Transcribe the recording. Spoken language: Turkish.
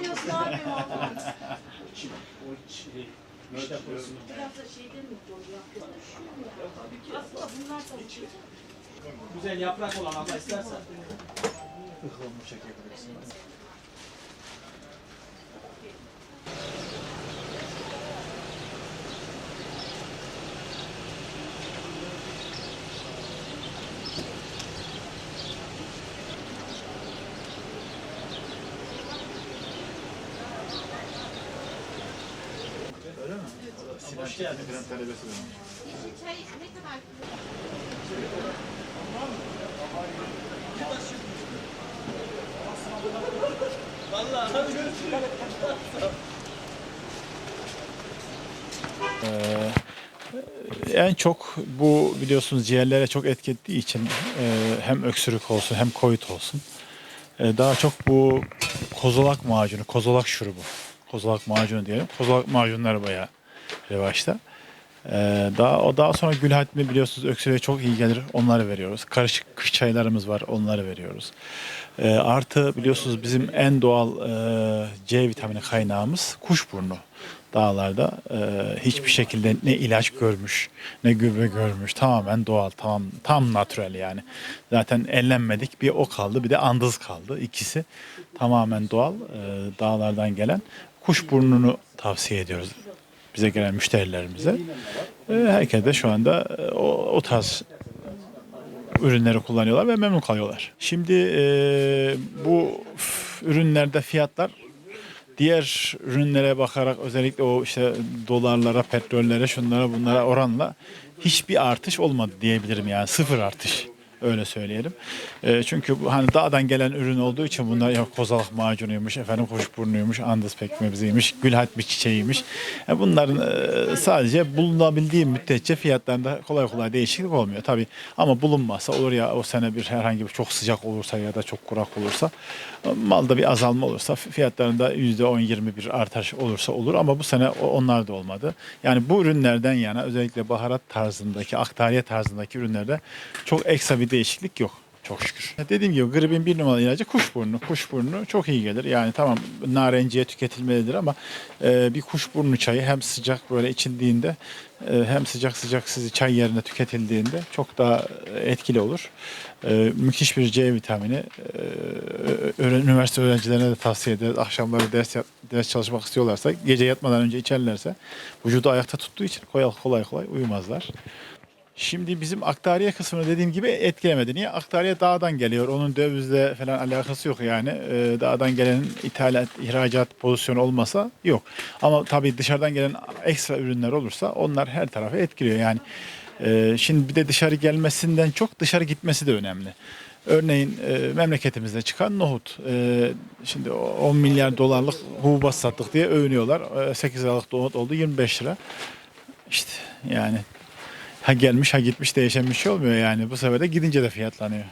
Ne yapayım ablam? O şey, işte. Biraz da şeyden mi koyuyor? Aslında bunlar da ucuz. Güzel yaprak olan abla istersen. Ihlamur çekebilirsin. Sinan Hoş geldiniz. Benim. Çay ne kadar? en çok bu biliyorsunuz ciğerlere çok etki için e, hem öksürük olsun hem koyut olsun. E, daha çok bu kozolak macunu, kozolak şurubu, kozolak macunu diyelim. Kozolak macunları bayağı revaçta. E, daha o daha sonra gül hatmi biliyorsunuz öksürüğe çok iyi gelir. Onları veriyoruz. Karışık kış çaylarımız var. Onları veriyoruz. E, artı biliyorsunuz bizim en doğal e, C vitamini kaynağımız kuşburnu dağlarda e, hiçbir şekilde ne ilaç görmüş ne gübre görmüş tamamen doğal tam tam natürel yani zaten ellenmedik bir o kaldı bir de andız kaldı ikisi tamamen doğal e, dağlardan gelen kuşburnunu tavsiye ediyoruz bize gelen müşterilerimize e, herkes de şu anda e, o, o tarz ürünleri kullanıyorlar ve memnun kalıyorlar. Şimdi e, bu ürünlerde fiyatlar diğer ürünlere bakarak özellikle o işte dolarlara, petrollere, şunlara bunlara oranla hiçbir artış olmadı diyebilirim yani sıfır artış. Öyle söyleyelim. E, çünkü bu hani dağdan gelen ürün olduğu için bunlar ya kozalak macunuymuş, efendim kuşburnuymuş, andız pekmeziymiş, gülhatmi çiçeğiymiş. E, bunların e, sadece bulunabildiği müddetçe fiyatlarında kolay kolay değişiklik olmuyor tabii. Ama bulunmazsa olur ya o sene bir herhangi bir çok sıcak olursa ya da çok kurak olursa e, malda bir azalma olursa fiyatlarında %10-20 bir artış olursa olur ama bu sene onlar da olmadı. Yani bu ürünlerden yana özellikle baharat tarzındaki, aktariye tarzındaki ürünlerde çok ekstra bir değişiklik yok. Çok şükür. Dediğim gibi gripin bir numaralı ilacı kuşburnu. Kuşburnu çok iyi gelir. Yani tamam narenciye tüketilmelidir ama e, bir kuşburnu çayı hem sıcak böyle içildiğinde e, hem sıcak sıcak sizi çay yerine tüketildiğinde çok daha etkili olur. E, müthiş bir C vitamini. E, üniversite öğrencilerine de tavsiye ederiz. Akşamları ders yap- ders çalışmak istiyorlarsa gece yatmadan önce içerlerse vücudu ayakta tuttuğu için kolay kolay, kolay uyumazlar. Şimdi bizim aktariye kısmını dediğim gibi etkilemedi. Niye? Aktariye dağdan geliyor. Onun dövizle falan alakası yok yani. Ee, dağdan gelen ithalat, ihracat pozisyonu olmasa yok. Ama tabii dışarıdan gelen ekstra ürünler olursa onlar her tarafı etkiliyor. Yani e, şimdi bir de dışarı gelmesinden çok dışarı gitmesi de önemli. Örneğin e, memleketimizde çıkan nohut. E, şimdi o 10 milyar dolarlık hububat sattık diye övünüyorlar. E, 8 liralık nohut oldu 25 lira. İşte yani ha gelmiş ha gitmiş değişen bir şey olmuyor yani. Bu sefer de gidince de fiyatlanıyor.